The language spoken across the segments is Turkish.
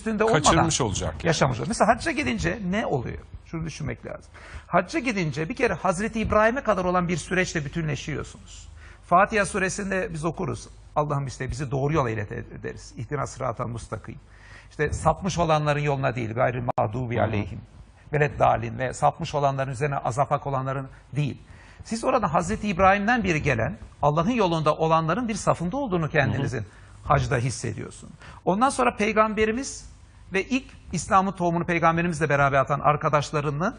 üstünde olmadan Kaçırmış olacak yani. yaşamış oluyor. Mesela hacca gidince ne oluyor? Şunu düşünmek lazım. Hacca gidince bir kere Hazreti İbrahim'e kadar olan bir süreçle bütünleşiyorsunuz. Fatiha suresinde biz okuruz. Allah'ım işte bizi doğru yola ilet ederiz. İhtina sıratal mustakim. İşte sapmış olanların yoluna değil. Gayrı mağdubi aleyhim. Veled dalin ve sapmış olanların üzerine azafak olanların değil. Siz orada Hazreti İbrahim'den biri gelen Allah'ın yolunda olanların bir safında olduğunu kendinizin hacda hissediyorsun. Ondan sonra peygamberimiz ve ilk İslam'ın tohumunu peygamberimizle beraber atan arkadaşlarının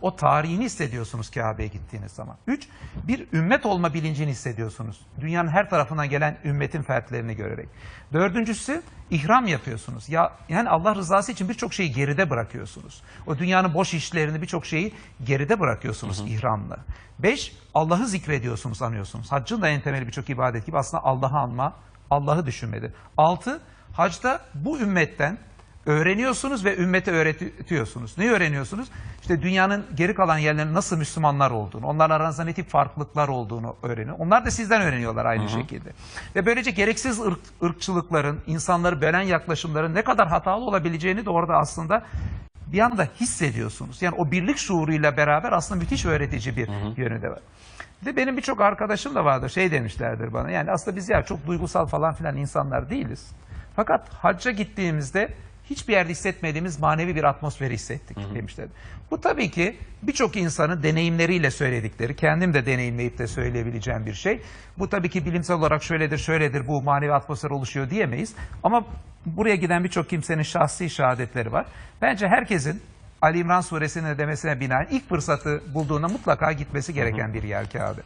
o tarihini hissediyorsunuz Kabe'ye gittiğiniz zaman. Üç, bir ümmet olma bilincini hissediyorsunuz. Dünyanın her tarafından gelen ümmetin fertlerini görerek. Dördüncüsü ihram yapıyorsunuz. Ya yani Allah rızası için birçok şeyi geride bırakıyorsunuz. O dünyanın boş işlerini birçok şeyi geride bırakıyorsunuz ihramla. Beş, Allah'ı zikrediyorsunuz, anıyorsunuz. Haccın da en temeli birçok ibadet gibi aslında Allah'ı anma, Allah'ı düşünmedi. Altı, hacda bu ümmetten öğreniyorsunuz ve ümmete öğretiyorsunuz. Ne öğreniyorsunuz? İşte dünyanın geri kalan yerlerinin nasıl Müslümanlar olduğunu, onların aranızda ne tip farklılıklar olduğunu öğreniyor. Onlar da sizden öğreniyorlar aynı şekilde. Ve böylece gereksiz ırk- ırkçılıkların, insanları bölen yaklaşımların ne kadar hatalı olabileceğini de orada aslında bir anda hissediyorsunuz. Yani o birlik şuuruyla beraber aslında müthiş öğretici bir yönü de var. De benim birçok arkadaşım da vardır. Şey demişlerdir bana. Yani aslında biz ya çok duygusal falan filan insanlar değiliz. Fakat hacca gittiğimizde hiçbir yerde hissetmediğimiz manevi bir atmosferi hissettik demişler. Bu tabii ki birçok insanın deneyimleriyle söyledikleri, kendim de deneyimleyip de söyleyebileceğim bir şey. Bu tabii ki bilimsel olarak şöyledir, şöyledir, bu manevi atmosfer oluşuyor diyemeyiz. Ama buraya giden birçok kimsenin şahsi şehadetleri var. Bence herkesin Ali İmran suresinin demesine binaen ilk fırsatı bulduğunda mutlaka gitmesi gereken bir yer Kabe.